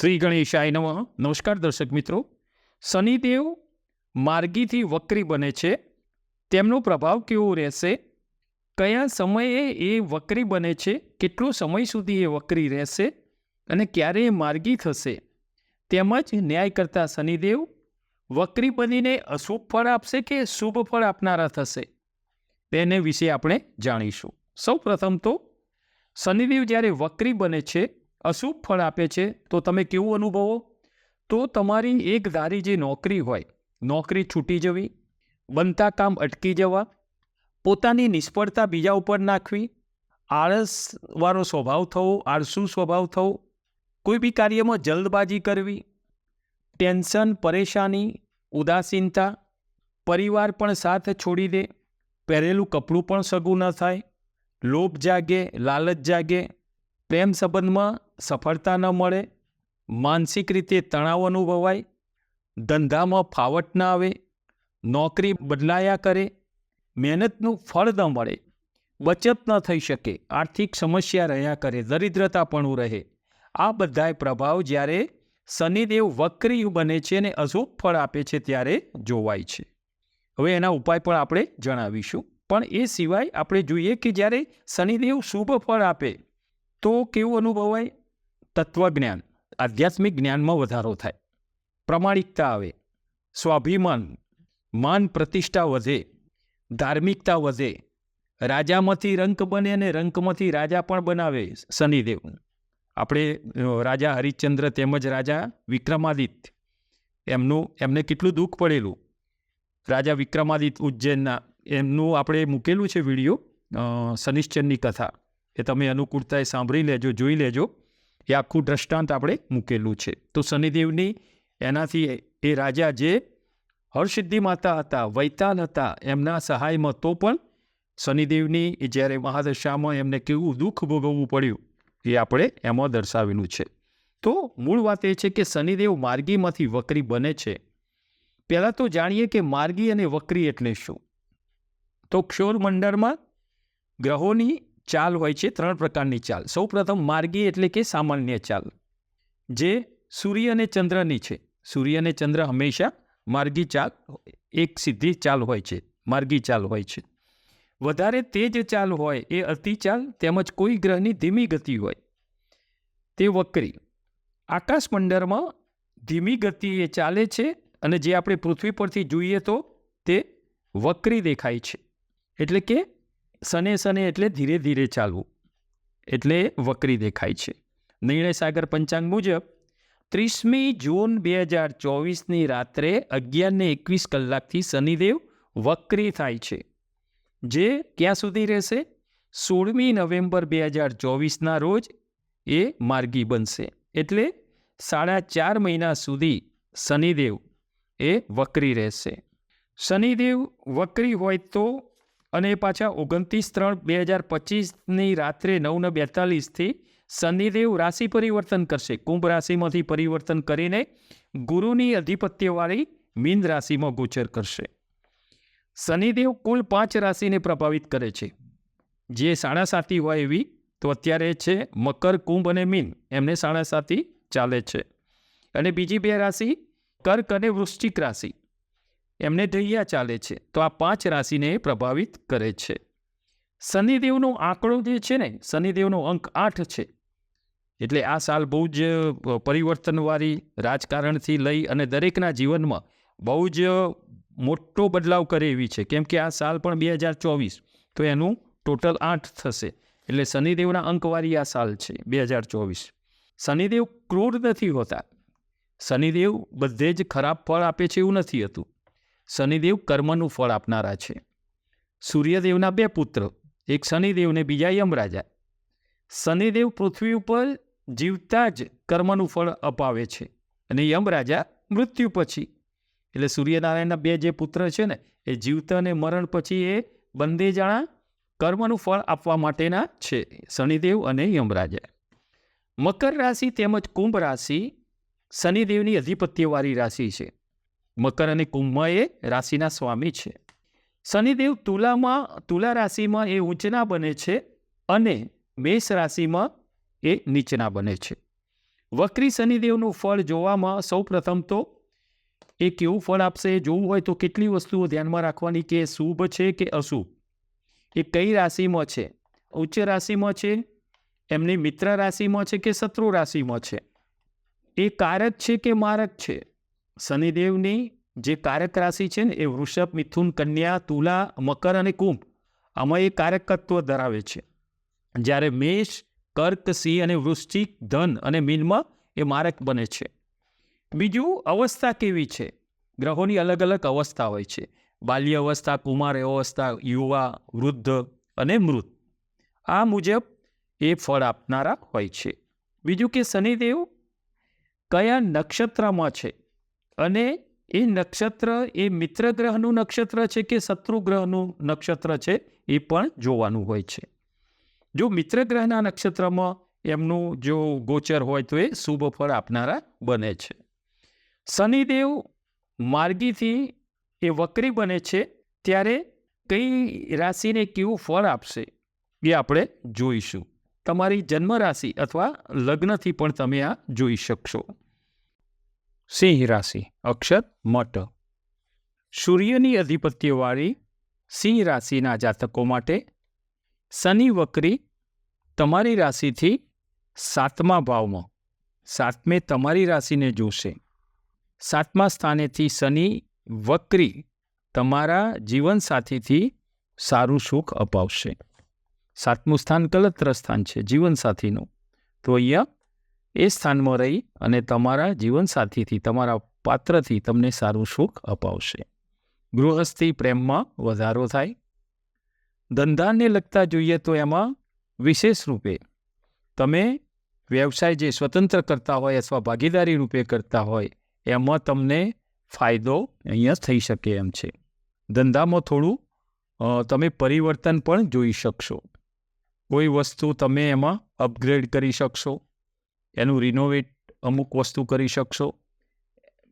શ્રી ગણેશાય નમઃ. નમસ્કાર દર્શક મિત્રો. શનિદેવ માર્ગીથી વક્રી બને છે. તેમનો પ્રભાવ કેવો રહેશે? કયા સમયે એ વક્રી બને છે? કેટલો સમય સુધી એ વક્રી રહેશે? અને ક્યારે એ માર્ગી થશે? તેમજ ન્યાય કરતા શનિદેવ, વક્રી બનીને અશુભ ફળ આપશે કે શુભ ફળ આપનારા થશે? તેને વિશે આપણે જાણીશું. સૌ પ્રથમ તો, શનિદેવ જ્યારે વક્રી બને છે અશુભ ફળ આપે છે? તો તમે કેવું અનુભવો? તો તમારી એક ધારી જે નોકરી હોય, નોકરી છૂટી જવી, બનતા કામ અટકી જવા, પોતાની નિષ્ફળતા બીજા ઉપર નાખવી, આળસવાળો સ્વભાવ થવો, આળસુ સ્વભાવ થવો, કોઈ બી કાર્યમાં જલ્દબાજી કરવી, ટેન્શન, પરેશાની, ઉદાસીનતા, પરિવાર પણ સાથ છોડી દે, પહેરેલું કપડું પણ સગું ન થાય, લોભ જાગે, લાલચ જાગે, પ્રેમ સંબંધમાં સફળતા ન મળે, માનસિક રીતે તણાવ અનુભવાય, ધંધામાં ફાવટ ન આવે, નોકરી બદલાયા કરે, મહેનતનું ફળ ન મળે, બચત ન થઈ શકે, આર્થિક સમસ્યા રહ્યા કરે, દરિદ્રતા પણ રહે. આ બધાય પ્રભાવ જ્યારે શનિદેવ વક્રી બને છે અને અશુભ ફળ આપે છે ત્યારે જોવાય છે. હવે એના ઉપાય પણ આપણે જણાવીશું. પણ એ સિવાય આપણે જોઈએ કે જ્યારે શનિદેવ શુભ ફળ આપે, તો કેવું અનુભવાય? તત્વજ્ઞાન, આધ્યાત્મિક જ્ઞાનમાં વધારો થાય. પ્રમાણિકતા આવે. સ્વાભિમાન, માન પ્રતિષ્ઠા વધે. ધાર્મિકતા વધે. રાજામાંથી રંક બને અને રંકમાંથી રાજા પણ બનાવે શનિદેવ. આપણે રાજા હરિશ્ચંદ્ર તેમજ રાજા વિક્રમાદિત્ય. એમનું, એમને કેટલું દુઃખ પડેલું. રાજા વિક્રમાદિત્ય ઉજ્જૈનના, એમનું આપણે મૂકેલું છે વીડિયો શનિશ્ચરની કથા. એ તમે અનુકૂળતાએ સાંભળી લેજો, જોઈ લેજો. એ આખું દ્રષ્ટાંત આપણે મૂકેલું છે. તો શનિદેવની એનાથી એ રાજા જે હરસિદ્ધિ માતા હતા વૈતાલ હતા, એમના સહાયમાં તો પણ શનિદેવની એ જ્યારે મહાદશામાં એમને કેવું દુઃખ ભોગવવું પડ્યું એ આપણે એમાં દર્શાવેલું છે. તો મૂળ વાત એ છે કે શનિદેવ માર્ગીમાંથી વક્રી બને છે. પહેલાં તો જાણીએ કે માર્ગી અને વક્રી એટલે શું? તો ક્ષોર મંડળમાં ગ્રહોની ચાલ હોય છે ત્રણ પ્રકારની ચાલ. સૌ પ્રથમ માર્ગી એટલે કે સામાન્ય ચાલ, જે સૂર્ય અને ચંદ્રની છે. સૂર્ય અને ચંદ્ર હંમેશા માર્ગી ચાલ, એક સીધી ચાલ હોય છે, માર્ગી ચાલ હોય છે. વધારે તેજ ચાલ હોય એ અતિચાલ તેમજ કોઈ ગ્રહની ધીમી ગતિ હોય. તે વક્રી. આકાશમંડળમાં ધીમી ગતિએ ચાલે છે અને જે આપણે પૃથ્વી પરથી જોઈએ તો તે વક્રી દેખાય છે. એટલે કે સને સને એટલે ધીરે ધીરે ચાલવું, એટલે વક્રી દેખાય છે. નિર્ણય સાગર પંચાંગ મુજબ, ત્રીસમી જૂન બે હજાર ચોવીસની રાત્રે અગિયારને એકવીસ કલાકથી શનિદેવ વક્રી થાય છે, જે ક્યાં સુધી રહેશે? સોળમી નવેમ્બર બે હજાર ચોવીસના રોજ એ માર્ગી બનશે, એટલે સાડા ચાર મહિના સુધી શનિદેવ એ વક્રી રહેશે. શનિદેવ વક્રી હોય તો અને પાછા ઓગણત્રીસ ત્રણ બે હજાર પચીસની રાત્રે નવને બેતાલીસથી શનિદેવ રાશિ પરિવર્તન કરશે. કુંભ રાશિમાંથી પરિવર્તન કરીને ગુરુની અધિપત્યવાળી મીન રાશિમાં ગોચર કરશે. શનિદેવ કુલ પાંચ રાશિને પ્રભાવિત કરે છે. જે સાડા સાતી હોય એવી, તો અત્યારે છે મકર, કુંભ અને મીન. એમને સાડા સાતી ચાલે છે. અને બીજી બે રાશિ કર્ક અને વૃશ્ચિક રાશિ. એમને ઢૈયા ચાલે છે. તો આ પાંચ રાશિને પ્રભાવિત કરે છે. શનિદેવનો આંકડો જે છે ને, શનિદેવનો અંક આઠ છે. એટલે આ સાલ બહુ જ પરિવર્તનવાળી રાજકારણથી લઈ અને દરેકના જીવનમાં બહુ જ મોટો બદલાવ કરે એવી છે. કેમ કે આ સાલ પણ બે હજાર ચોવીસ, તો એનું ટોટલ આઠ થશે. એટલે શનિદેવના અંકવાળી આ સાલ છે, બે હજાર ચોવીસ. શનિદેવ ક્રૂર નથી હોતા. શનિદેવ બધે જ ખરાબ ફળ આપે છે એવું નથી હતું. શનિદેવ કર્મનું ફળ આપનારા છે. સૂર્યદેવના બે પુત્ર, એક શનિદેવ ને બીજા યમરાજા. શનિદેવ પૃથ્વી ઉપર જીવતા જ કર્મનું ફળ અપાવે છે અને યમરાજા મૃત્યુ પછી. એટલે સૂર્યનારાયણના બે જે પુત્ર છે ને, એ જીવતા અને મરણ પછી એ બંને જણા કર્મનું ફળ આપવા માટેના છે, શનિદેવ અને યમરાજા. મકર રાશિ તેમજ કુંભ રાશિ શનિદેવની અધિપત્યવાળી રાશિ છે. મકર અને કુંભ એ રાશિના સ્વામી છે. શનિદેવ તુલામાં, તુલા રાશિમાં એ ઊંચના બને છે અને મેષ રાશિમાં એ નીચના બને છે. વક્રી શનિદેવનું ફળ જોવામાં સૌ પ્રથમ તો એ કેવું ફળ આપશે? જોવું હોય તો કેટલી વસ્તુઓ ધ્યાનમાં રાખવાની કે શુભ છે કે અશુભ? એ કઈ રાશિમાં છે? ઉચ્ચ રાશિમાં છે, એમની મિત્ર રાશિમાં છે કે શત્રુ રાશિમાં છે? એ કારક છે કે મારક છે? શનિદેવની જે કારક રાશિ છે ને, એ વૃષભ, મિથુન, કન્યા, તુલા, મકર અને કુંભ, આમાં એ કારકત્વ ધરાવે છે. જ્યારે મેષ, કર્ક, સિંહ અને વૃશ્ચિક, ધન અને મીનમાં એ મારક બને છે. બીજું અવસ્થા કેવી છે? ગ્રહોની અલગ અલગ અવસ્થા હોય છે. બાલ્ય અવસ્થા, કુમાર અવસ્થા, યુવા, વૃદ્ધ અને મૃત. આ મુજબ એ ફળ આપનારા હોય છે. બીજું કે શનિદેવ કયા નક્ષત્રમાં છે? અને એ નક્ષત્ર, એ મિત્ર ગ્રહનું નક્ષત્ર છે કે શત્રુ ગ્રહનું નક્ષત્ર છે, એ પણ જોવાનું હોય છે. જો મિત્ર ગ્રહના નક્ષત્રમાં એમનું જો ગોચર હોય તો એ શુભ ફળ આપનારા બને છે. શનિદેવ માર્ગીથી એ વક્રી બને છે, ત્યારે કઈ રાશિને કેવું ફળ આપશે એ આપણે જોઈશું. તમારી જન્મ રાશિ અથવા લગ્નથી પણ તમે આ જોઈ શકશો. સિંહ રાશિ અક્ષર મટ. સૂર્યની અધિપત્યવાળી સિંહ રાશિના જાતકો માટે શનિ વક્રી તમારી રાશિથી સાતમા ભાવમાં. સાતમે તમારી રાશિને જોશે. સાતમા સ્થાનેથી શનિ વક્રી તમારા જીવનસાથીથી સારું સુખ અપાવશે. સાતમું સ્થાન કલત્ર સ્થાન છે, જીવનસાથીનું. તો અહીંયા એ સ્થાનમાં રહી અને તમારા જીવનસાથીથી, તમારા પાત્રથી તમને સારું સુખ અપાવશે. ગૃહસ્થી પ્રેમમાં વધારો થાય. ધંધાને લગતા જોઈએ તો એમાં વિશેષ રૂપે તમે વ્યવસાય જે સ્વતંત્ર કરતા હોય અથવા ભાગીદારી રૂપે કરતા હોય, એમાં તમને ફાયદો અહીંયા થઈ શકે એમ છે. ધંધામાં થોડું તમે પરિવર્તન પણ જોઈ શકશો. કોઈ વસ્તુ તમે એમાં અપગ્રેડ કરી શકશો. એનું રિનોવેટ અમુક વસ્તુ કરી શકશો.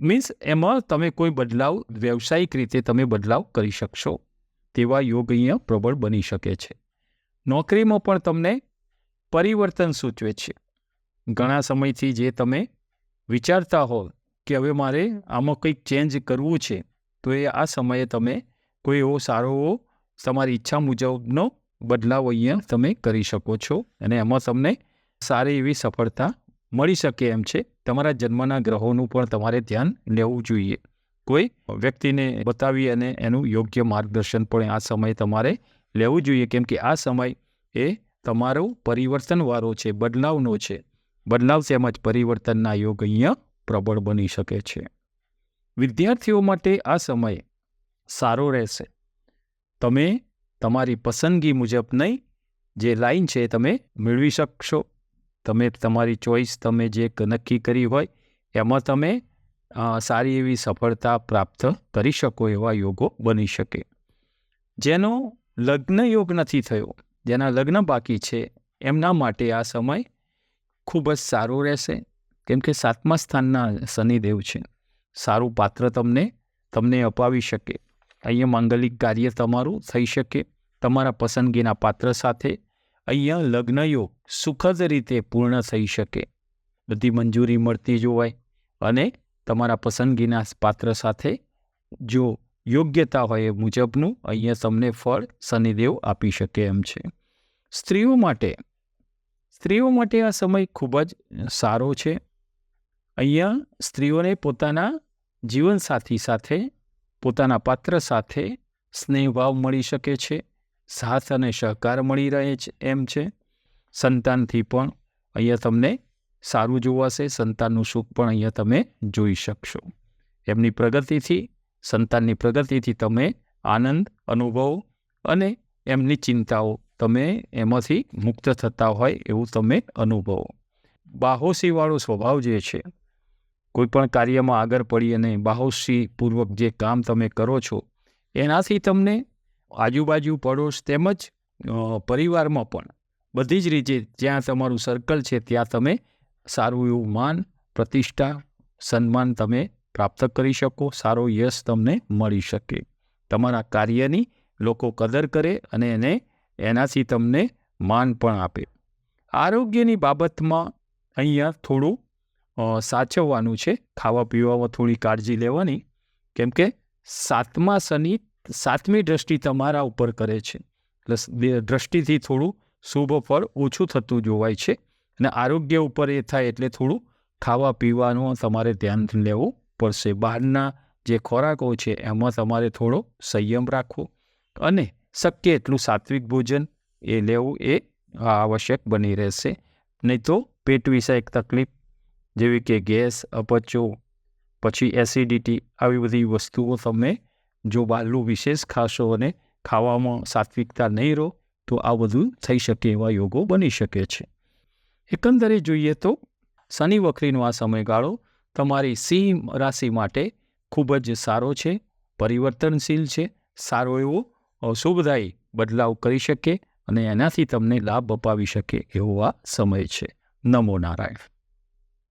મીન્સ એમાં તમે કોઈ બદલાવ વ્યવસાયિક રીતે તમે બદલાવ કરી શકશો. તેવા યોગ અહીંયા પ્રબળ બની શકે છે. નોકરીમાં પણ તમને પરિવર્તન સૂચવે છે. ઘણા સમયથી જે તમે વિચારતા હો કે હવે મારે આમાં કંઈક ચેન્જ કરવું છે, તો એ આ સમયે તમે કોઈ એવો સારો એવો તમારી ઈચ્છા મુજબનો બદલાવ અહીંયા તમે કરી શકો છો. અને એમાં તમને સારી એવી સફળતા મળી શકે એમ છે. તમારા જન્મના ગ્રહોનું પણ તમારે ધ્યાન લેવું જોઈએ. કોઈ વ્યક્તિને બતાવી અને એનું યોગ્ય માર્ગદર્શન પણ આ સમયે તમારે લેવું જોઈએ. કેમ કે આ સમય એ તમારો પરિવર્તનવાળો છે, બદલાવનો છે. બદલાવ તેમજ પરિવર્તનના યોગ અહીંયા પ્રબળ બની શકે છે. વિદ્યાર્થીઓ માટે આ સમય સારો રહેશે. તમે તમારી પસંદગી મુજબ નહીં, જે લાઈન છે તમે મેળવી શકશો. તમે તમારી ચોઈસ તમે જે નક્કી કરી હોય, એમાં તમે સારી એવી સફળતા પ્રાપ્ત કરી શકો એવા યોગો બની શકે. જેનો લગ્ન યોગ નથી થયો, જેના લગ્ન બાકી છે, એમના માટે આ સમય ખૂબ જ સારો રહેશે. કેમ કે સાતમા સ્થાનના શનિદેવ છે. સારું પાત્ર તમને તમને અપાવી શકે. અહીંયા માંગલિક કાર્ય તમારું થઈ શકે. તમારા પસંદગીના પાત્ર સાથે અહીંયા લગ્ન યોગ સુખદ રીતે પૂર્ણ થઈ શકે. બધી મંજૂરી મળતી જોવાય અને તમારા પસંદગીના પાત્ર સાથે જો યોગ્યતા હોય એ મુજબનું અહીંયા તમને ફળ શનિદેવ આપી શકે એમ છે. સ્ત્રીઓ માટે સ્ત્રીઓ માટે આ સમય ખૂબ જ સારો છે. અહીંયા સ્ત્રીઓને પોતાના જીવનસાથી સાથે, પોતાના પાત્ર સાથે સ્નેહભાવ મળી શકે છે. સાથ અને સહકાર મળી રહે છે, એમ છે. સંતાનથી પણ અહીંયા તમને સારું જોવાશે સંતાનનું સુખ પણ અહીંયા તમે જોઈ શકશો. એમની પ્રગતિથી, સંતાનની પ્રગતિથી તમે આનંદ, અનુભવ અને એમની ચિંતાઓ તમે એમાંથી મુક્ત થતા હોય એવું તમે અનુભવો. બાહોશીવાળો સ્વભાવ જે છે, કોઈ પણ કાર્યમાં આગળ પડી અને બાહોશીપૂર્વક જે કામ તમે કરો છો, એનાથી તમને આજુબાજુ, પડોશ તેમજ પરિવારમાં પણ. બધી જ રીતે જ્યાં તમારું સર્કલ છે, ત્યાં તમે સારું એવું માન, પ્રતિષ્ઠા, સન્માન તમે પ્રાપ્ત કરી શકો, સારો યશ તમને મળી શકે. તમારા કાર્યની લોકો કદર કરે અને એને, એનાથી તમને માન પણ આપે. આરોગ્યની બાબતમાં અહીંયા થોડું સાચવવાનું છે. ખાવા પીવામાં થોડી કાળજી લેવાની. કેમ કે સાતમા શનિ સાતમી દ્રષ્ટિ તમારા ઉપર કરે છે. એટલે દ્રષ્ટિથી થોડું શુભ ફળ ઓછું થતું જોવાય છે અને આરોગ્ય ઉપર એ થાય એટલે થોડું ખાવા પીવાનું તમારે ધ્યાન લેવું પડશે. બહારના જે ખોરાકો છે એમાં તમારે થોડો સંયમ રાખવો અને શક્ય એટલું સાત્વિક ભોજન એ લેવું એ આવશ્યક બની રહેશે. નહીં તો પેટ વિષયક તકલીફ જેવી કે ગેસ, અપચો, પછી એસિડિટી આવી બધી વસ્તુઓ તમે જો બહારનું વિશેષ ખાશો અને ખાવામાં સાત્વિકતા નહીં રહો, તો આ બધું થઈ શકે એવા યોગો બની શકે છે. એકંદરે જોઈએ તો, શનિ વખરીનો આ સમયગાળો તમારી સિંહ રાશિ માટે ખૂબ જ સારો છે, પરિવર્તનશીલ છે, સારો એવો શુભદાયી બદલાવ કરી શકે અને એનાથી તમને લાભ અપાવી શકે એવો આ સમય છે. નમો નારાયણ.